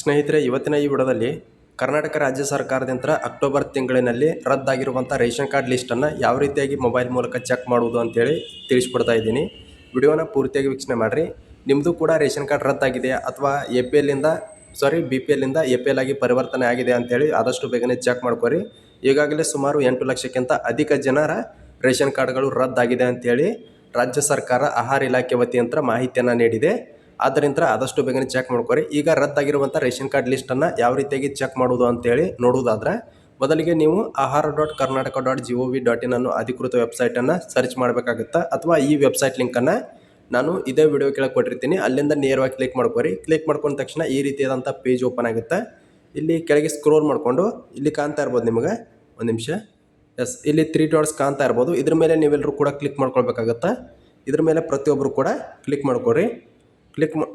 ಸ್ನೇಹಿತರೆ, ಇವತ್ತಿನ ಈ ವಿಡಿಯೋದಲ್ಲಿ ಕರ್ನಾಟಕ ರಾಜ್ಯ ಸರ್ಕಾರದಿಂದ ಅಕ್ಟೋಬರ್ ತಿಂಗಳಿನಲ್ಲಿ ರದ್ದಾಗಿರುವಂಥ ರೇಷನ್ ಕಾರ್ಡ್ ಲಿಸ್ಟನ್ನು ಯಾವ ರೀತಿಯಾಗಿ ಮೊಬೈಲ್ ಮೂಲಕ ಚೆಕ್ ಮಾಡುವುದು ಅಂತೇಳಿ ತಿಳಿಸ್ಕೊಡ್ತಾ ಇದ್ದೀನಿ. ವಿಡಿಯೋನ ಪೂರ್ತಿಯಾಗಿ ವೀಕ್ಷಣೆ ಮಾಡಿರಿ. ನಿಮ್ಮದು ಕೂಡ ರೇಷನ್ ಕಾರ್ಡ್ ರದ್ದಾಗಿದೆ ಅಥವಾ ಎ ಪಿ ಎಲ್ಲಿಂದ ಸಾರಿ ಬಿ ಪಿ ಎಲ್ಲಿಂದ ಎ ಪಿ ಎಲ್ ಆಗಿ ಪರಿವರ್ತನೆ ಆಗಿದೆ ಅಂತೇಳಿ ಆದಷ್ಟು ಬೇಗನೆ ಚೆಕ್ ಮಾಡ್ಕೊರಿ. ಈಗಾಗಲೇ ಸುಮಾರು ಎಂಟು ಲಕ್ಷಕ್ಕಿಂತ ಅಧಿಕ ಜನರ ರೇಷನ್ ಕಾರ್ಡ್ಗಳು ರದ್ದಾಗಿದೆ ಅಂಥೇಳಿ ರಾಜ್ಯ ಸರ್ಕಾರ ಆಹಾರ ಇಲಾಖೆ ವತಿಯಂತ್ರ ಮಾಹಿತಿಯನ್ನು ನೀಡಿದೆ. ಆದ್ದರಿಂದ ಆದಷ್ಟು ಬೇಗನೆ ಚೆಕ್ ಮಾಡ್ಕೊರಿ. ಈಗ ರದ್ದಾಗಿರುವಂಥ ರೇಷನ್ ಕಾರ್ಡ್ ಲಿಸ್ಟನ್ನು ಯಾವ ರೀತಿಯಾಗಿ ಚೆಕ್ ಮಾಡೋದು ಅಂತೇಳಿ ನೋಡುವುದಾದ್ರೆ ಬದಲಿಗೆ ನೀವು ಆಹಾರ dot Karnataka dot G O V dot in ಅನ್ನೋ ಅಧಿಕೃತ ವೆಬ್ಸೈಟನ್ನು ಸರ್ಚ್ ಮಾಡಬೇಕಾಗುತ್ತೆ, ಅಥವಾ ಈ ವೆಬ್ಸೈಟ್ ಲಿಂಕನ್ನು ನಾನು ಇದೇ ವಿಡಿಯೋ ಕೆಳಗೆ ಕೊಟ್ಟಿರ್ತೀನಿ. ಅಲ್ಲಿಂದ ನೇರವಾಗಿ ಕ್ಲಿಕ್ ಮಾಡ್ಕೊರಿ. ಕ್ಲಿಕ್ ಮಾಡ್ಕೊಂಡ ತಕ್ಷಣ ಈ ರೀತಿಯಾದಂಥ ಪೇಜ್ ಓಪನ್ ಆಗುತ್ತೆ, ಇಲ್ಲಿ ಕೆಳಗೆ ಸ್ಕ್ರೋಲ್ ಮಾಡಿಕೊಂಡು, ಇಲ್ಲಿ ಕಾಣ್ತಾ ಇರ್ಬೋದು ನಿಮಗೆ. ಒಂದು ನಿಮಿಷ. ಎಸ್ ಇಲ್ಲಿ ತ್ರೀ ಡಾಟ್ಸ್ ಕಾಣ್ತಾ ಇರ್ಬೋದು. ಇದ್ರ ಮೇಲೆ ನೀವೆಲ್ಲರೂ ಕೂಡ ಕ್ಲಿಕ್ ಮಾಡ್ಕೊಳ್ಬೇಕಾಗತ್ತೆ, ಇದ್ರ ಮೇಲೆ ಪ್ರತಿಯೊಬ್ಬರು ಕೂಡ ಕ್ಲಿಕ್ ಮಾಡ್ಕೊರಿ. ಕ್ಲಿಕ್ ಮಾ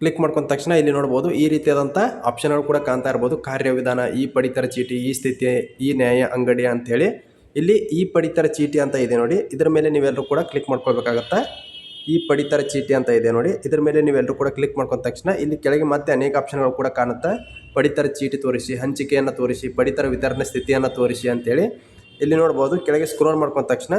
ಕ್ಲಿಕ್ ಮಾಡ್ಕೊಂಡ ತಕ್ಷಣ ಇಲ್ಲಿ ನೋಡ್ಬೋದು ಈ ರೀತಿಯಾದಂಥ ಆಪ್ಷನ್ಗಳು ಕೂಡ ಕಾಣ್ತಾ ಇರ್ಬೋದು. ಕಾರ್ಯವಿಧಾನ, ಈ ಪಡಿತರ ಚೀಟಿ, ಈ ಸ್ಥಿತಿ, ಈ ನ್ಯಾಯ, ಅಂಗಡಿ ಅಂಥೇಳಿ ಇಲ್ಲಿ ಈ ಪಡಿತರ ಚೀಟಿ ಅಂತ ಇದೆ ನೋಡಿ. ಇದರ ಮೇಲೆ ನೀವೆಲ್ಲರೂ ಕೂಡ ಕ್ಲಿಕ್ ಮಾಡ್ಕೊಳ್ಬೇಕಾಗತ್ತೆ? ಈ ಪಡಿತರ ಚೀಟಿ ಅಂತ ಇದೆ ನೋಡಿ. ಇದರ ಮೇಲೆ ನೀವೆಲ್ಲರೂ ಕೂಡ ಕ್ಲಿಕ್ ಮಾಡ್ಕೊಂಡ ತಕ್ಷಣ ಇಲ್ಲಿ ಕೆಳಗೆ ಮತ್ತೆ ಅನೇಕ ಆಪ್ಷನ್ಗಳು ಕೂಡ ಕಾಣುತ್ತೆ. ಪಡಿತರ ಚೀಟಿ ತೋರಿಸಿ, ಹಂಚಿಕೆಯನ್ನು ತೋರಿಸಿ, ಪಡಿತರ ವಿತರಣೆ ಸ್ಥಿತಿಯನ್ನು ತೋರಿಸಿ ಅಂತೇಳಿ ಇಲ್ಲಿ ನೋಡ್ಬೋದು, ಕೆಳಗೆ ಸ್ಕ್ರೋಲ್ ಮಾಡ್ಕೊಂಡ ತಕ್ಷಣ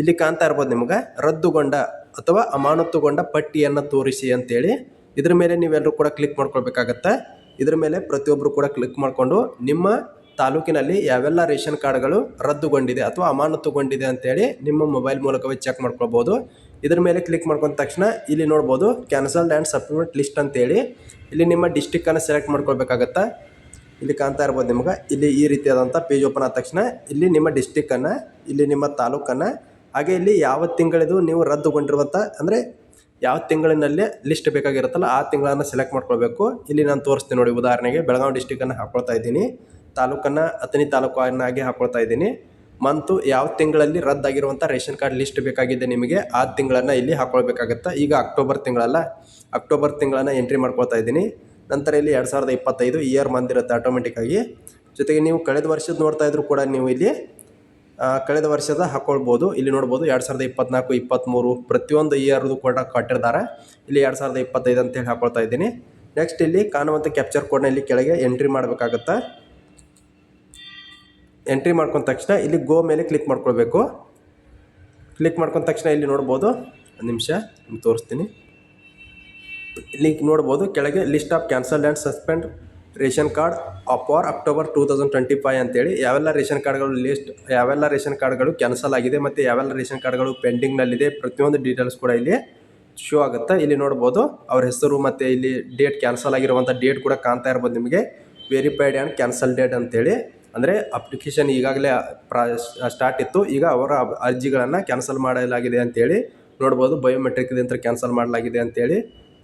ಇಲ್ಲಿ ಕಾಣ್ತಾ ಇರ್ಬೋದು ನಿಮ್ಗೆ. ರದ್ದುಗೊಂಡ ಅಥವಾ ಅಮಾನತುಗೊಂಡ ಪಟ್ಟಿಯನ್ನು ತೋರಿಸಿ ಅಂತೇಳಿ ಇದ್ರ ಮೇಲೆ ನೀವೆಲ್ಲರೂ ಕೂಡ ಕ್ಲಿಕ್ ಮಾಡ್ಕೊಳ್ಬೇಕಾಗತ್ತೆ. ಇದ್ರ ಮೇಲೆ ಪ್ರತಿಯೊಬ್ಬರು ಕೂಡ ಕ್ಲಿಕ್ ಮಾಡಿಕೊಂಡು ನಿಮ್ಮ ತಾಲೂಕಿನಲ್ಲಿ ಯಾವೆಲ್ಲ ರೇಷನ್ ಕಾರ್ಡ್ಗಳು ರದ್ದುಗೊಂಡಿದೆ ಅಥವಾ ಅಮಾನತುಗೊಂಡಿದೆ ಅಂತೇಳಿ ನಿಮ್ಮ ಮೊಬೈಲ್ ಮೂಲಕವೇ ಚೆಕ್ ಮಾಡ್ಕೊಳ್ಬೋದು. ಇದ್ರ ಮೇಲೆ ಕ್ಲಿಕ್ ಮಾಡ್ಕೊಂಡ ತಕ್ಷಣ ಇಲ್ಲಿ ನೋಡ್ಬೋದು ಕ್ಯಾನ್ಸಲ್ಡ್ ಆ್ಯಂಡ್ ಸಪ್ಲಿಮೆಂಟ್ ಲಿಸ್ಟ್ ಅಂತೇಳಿ. ಇಲ್ಲಿ ನಿಮ್ಮ ಡಿಸ್ಟಿಕ್ಕನ್ನು ಸೆಲೆಕ್ಟ್ ಮಾಡ್ಕೊಳ್ಬೇಕಾಗತ್ತೆ. ಇಲ್ಲಿ ಕಾಣ್ತಾ ಇರ್ಬೋದು ನಿಮ್ಗೆ. ಇಲ್ಲಿ ಈ ರೀತಿಯಾದಂಥ ಪೇಜ್ ಓಪನ್ ಆದ ತಕ್ಷಣ ಇಲ್ಲಿ ನಿಮ್ಮ ಡಿಸ್ಟಿಕ್ಕನ್ನು ಇಲ್ಲಿ ನಿಮ್ಮ ತಾಲೂಕನ್ನು ಹಾಗೆ ಇಲ್ಲಿ ಯಾವ ತಿಂಗಳಿದು ನೀವು ರದ್ದುಗೊಂಡಿರುವಂಥ, ಅಂದರೆ ಯಾವ ತಿಂಗಳಿನಲ್ಲಿ ಲಿಸ್ಟ್ ಬೇಕಾಗಿರುತ್ತಲ್ಲ ಆ ತಿಂಗಳನ್ನು ಸೆಲೆಕ್ಟ್ ಮಾಡ್ಕೊಳ್ಬೇಕು. ಇಲ್ಲಿ ನಾನು ತೋರಿಸ್ತೀನಿ ನೋಡಿ ಉದಾಹರಣೆಗೆ, ಬೆಳಗಾವಿ ಡಿಸ್ಟಿಕನ್ನು ಹಾಕ್ಕೊಳ್ತಾ ಇದ್ದೀನಿ. ತಾಲೂಕನ್ನು, ಅಥಣಿ ತಾಲೂಕನ್ನಾಗಿ ಹಾಕ್ಕೊಳ್ತಾ ಇದ್ದೀನಿ. ಮಂತು ಯಾವ ತಿಂಗಳಲ್ಲಿ ರದ್ದಾಗಿರುವಂಥ ರೇಷನ್ ಕಾರ್ಡ್ ಲಿಸ್ಟ್ ಬೇಕಾಗಿದೆ ನಿಮಗೆ, ಆ ತಿಂಗಳನ್ನು ಇಲ್ಲಿ ಹಾಕ್ಕೊಳ್ಬೇಕಾಗತ್ತೆ ಈಗ ಅಕ್ಟೋಬರ್ ತಿಂಗಳಲ್ಲ, ಅಕ್ಟೋಬರ್ ತಿಂಗಳನ್ನು ಎಂಟ್ರಿ ಮಾಡ್ಕೊಳ್ತಾ ಇದ್ದೀನಿ. ನಂತರ ಇಲ್ಲಿ ಎರಡು ಸಾವಿರದ ಇಪ್ಪತ್ತೈದು ಇಯರ್ ಮಂದಿರುತ್ತೆ ಆಟೋಮೆಟಿಕ್ಕಾಗಿ. ಜೊತೆಗೆ ನೀವು ಕಳೆದ ವರ್ಷದ ನೋಡ್ತಾ ಇದ್ರು ಕೂಡ ನೀವು ಇಲ್ಲಿ ಕಳೆದ ವರ್ಷದ ಹಾಕ್ಕೊಳ್ಬೋದು ಇಲ್ಲಿ ನೋಡ್ಬೋದು ಎರಡು ಸಾವಿರದ ಇಪ್ಪತ್ನಾಲ್ಕು ಇಪ್ಪತ್ತ್ಮೂರು ಪ್ರತಿಯೊಂದು ಇಯರ್ದು ಕೂಡ ಕೊಟ್ಟಿರ್ತಾರೆ. ಇಲ್ಲಿ ಎರಡು ಸಾವಿರದ ಇಪ್ಪತ್ತೈದು ಅಂತೇಳಿ ಹಾಕೊಳ್ತಾ ಇದ್ದೀನಿ. ನೆಕ್ಸ್ಟ್ ಇಲ್ಲಿ ಕಾಣುವಂಥ ಕ್ಯಾಪ್ಚರ್ ಕೋಡ್ನ ಇಲ್ಲಿ ಕೆಳಗೆ ಎಂಟ್ರಿ ಮಾಡಬೇಕಾಗತ್ತೆ. ಎಂಟ್ರಿ ಮಾಡ್ಕೊಂಡ ತಕ್ಷಣ ಇಲ್ಲಿ ಗೋ ಮೇಲೆ ಕ್ಲಿಕ್ ಮಾಡ್ಕೊಳ್ಬೇಕು. ಕ್ಲಿಕ್ ಮಾಡ್ಕೊಂಡ ತಕ್ಷಣ ಇಲ್ಲಿ ನೋಡ್ಬೋದು. ಒಂದು ನಿಮಿಷ, ನಿಮ್ಗೆ ತೋರಿಸ್ತೀನಿ. ಇಲ್ಲಿ ನೋಡ್ಬೋದು ಕೆಳಗೆ list of cancelled and suspend ration card for October two thousand twenty five ಅಂತೇಳಿ ಯಾವೆಲ್ಲ ರೇಷನ್ ಕಾರ್ಡ್ಗಳು ಲಿಸ್ಟ್, ಯಾವೆಲ್ಲ ರೇಷನ್ ಕಾರ್ಡ್ಗಳು ಕ್ಯಾನ್ಸಲ್ ಆಗಿದೆ ಮತ್ತು ಯಾವೆಲ್ಲ ರೇಷನ್ ಕಾರ್ಡ್ಗಳು ಪೆಂಡಿಂಗ್ನಲ್ಲಿದೆ ಪ್ರತಿಯೊಂದು ಡೀಟೇಲ್ಸ್ ಕೂಡ ಇಲ್ಲಿ ಶೋ ಆಗುತ್ತೆ. ಇಲ್ಲಿ ನೋಡ್ಬೋದು, ಅವ್ರ ಹೆಸರು ಮತ್ತು ಇಲ್ಲಿ ಡೇಟ್ ಕ್ಯಾನ್ಸಲ್ ಆಗಿರುವಂಥ ಡೇಟ್ ಕೂಡ ಕಾಣ್ತಾ ಇರ್ಬೋದು ನಿಮಗೆ. ವೆರಿಫೈಡ್ ಆ್ಯಂಡ್ ಕ್ಯಾನ್ಸಲ್ ಡೇಟ್ ಅಂತೇಳಿ. ಅಂದರೆ ಅಪ್ಲಿಕೇಶನ್ ಈಗಾಗಲೇ ಪ್ರಾ ಸ್ಟಾರ್ಟ್ ಇತ್ತು. ಈಗ ಅವರ ಅರ್ಜಿಗಳನ್ನು ಕ್ಯಾನ್ಸಲ್ ಮಾಡಲಾಗಿದೆ ಅಂತೇಳಿ. ನೋಡ್ಬೋದು ಬಯೋಮೆಟ್ರಿಕ್ದಿಂದ ಕ್ಯಾನ್ಸಲ್ ಮಾಡಲಾಗಿದೆ ಅಂತೇಳಿ.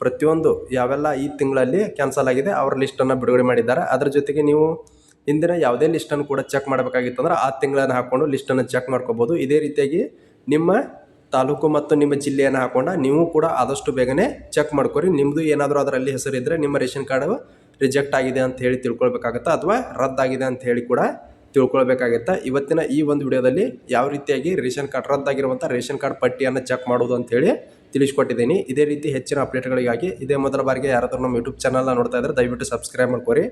ಪ್ರತಿಯೊಂದು ಯಾವೆಲ್ಲ ಈ ತಿಂಗಳಲ್ಲಿ ಕ್ಯಾನ್ಸಲ್ ಆಗಿದೆ, ಅವ್ರ ಲಿಸ್ಟನ್ನು ಬಿಡುಗಡೆ ಮಾಡಿದ್ದಾರೆ. ಅದ್ರ ಜೊತೆಗೆ ನೀವು ಹಿಂದಿನ ಯಾವುದೇ ಲಿಸ್ಟನ್ನು ಕೂಡ ಚೆಕ್ ಮಾಡಬೇಕಾಗಿತ್ತು ಅಂದ್ರೆ ಆ ತಿಂಗಳನ್ನು ಹಾಕ್ಕೊಂಡು ಲಿಸ್ಟನ್ನು ಚೆಕ್ ಮಾಡ್ಕೋಬೋದು. ಇದೇ ರೀತಿಯಾಗಿ ನಿಮ್ಮ ತಾಲೂಕು ಮತ್ತು ನಿಮ್ಮ ಜಿಲ್ಲೆಯನ್ನು ಹಾಕೊಂಡ ನೀವು ಕೂಡ ಆದಷ್ಟು ಬೇಗನೆ ಚೆಕ್ ಮಾಡ್ಕೊರಿ. ನಿಮ್ಮದು ಏನಾದರೂ ಅದರಲ್ಲಿ ಹೆಸರಿದ್ದರೆ ನಿಮ್ಮ ರೇಷನ್ ಕಾರ್ಡು ರಿಜೆಕ್ಟ್ ಆಗಿದೆ ಅಂತ ಹೇಳಿ ತಿಳ್ಕೊಳ್ಬೇಕಾಗತ್ತೆ, ಅಥವಾ ರದ್ದಾಗಿದೆ ಅಂತ ಹೇಳಿ ಕೂಡ ತಿಳ್ಕೊಳ್ಬೇಕಾಗತ್ತೆ? ಇವತ್ತಿನ ಈ ಒಂದು ವಿಡಿಯೋದಲ್ಲಿ ಯಾವ ರೀತಿಯಾಗಿ ರೇಷನ್ ಕಾರ್ಡ್ ರದ್ದಾಗಿರುವಂಥ ರೇಷನ್ ಕಾರ್ಡ್ ಪಟ್ಟಿಯನ್ನು ಚೆಕ್ ಮಾಡೋದು ಅಂತೇಳಿ ತಿಳಿಸ್ಕೊಟ್ಟಿದ್ದೀನಿ. ಇದೇ ರೀತಿ ಹೆಚ್ಚಿನ ಅಪ್ಡೇಟ್ಗಳಿಗಾಗಿ ಇದೇ ಮೊದಲ ಬಾರಿಗೆ ಯಾರಾದರೂ ನಮ್ಮ ಯೂಟ್ಯೂಬ್ ಚಾನಲ್ನ ನೋಡ್ತಾ ಇದ್ದರೆ ದಯವಿಟ್ಟು ಸಬ್ಸ್ಕ್ರೈಬ್ ಮಾಡ್ಕೊರಿ.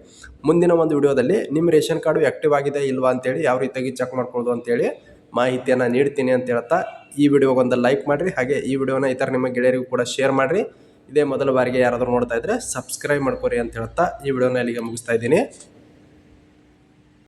ಮುಂದಿನ ಒಂದು ವಿಡಿಯೋದಲ್ಲಿ ನಿಮ್ಮ ರೇಷನ್ ಕಾರ್ಡು ಆ್ಯಕ್ಟಿವ್ ಆಗಿದೆ ಇಲ್ವಾ ಅಂತೇಳಿ ಯಾವ ರೀತಿಯಾಗಿ ಚೆಕ್ ಮಾಡ್ಕೊಳ್ಳೋದು ಅಂತೇಳಿ ಮಾಹಿತಿಯನ್ನು ನೀಡ್ತೀನಿ ಅಂತ ಹೇಳ್ತಾ ಈ ವಿಡಿಯೋಗೊಂದು ಲೈಕ್ ಮಾಡಿರಿ. ಹಾಗೆ ಈ ವಿಡಿಯೋನ ಇತರ ನಿಮ್ಮ ಗೆಳೆಯರಿಗೂ ಕೂಡ ಶೇರ್ ಮಾಡಿರಿ. ಇದೇ ಮೊದಲ ಬಾರಿಗೆ ಯಾರಾದರೂ ನೋಡ್ತಾ ಇದ್ದರೆ ಸಬ್ಸ್ಕ್ರೈಬ್ ಮಾಡ್ಕೊರಿ ಅಂತ ಹೇಳ್ತಾ ಈ ವಿಡಿಯೋನ ಇಲ್ಲಿಗೆ ಮುಗಿಸ್ತಾ ಇದ್ದೀನಿ.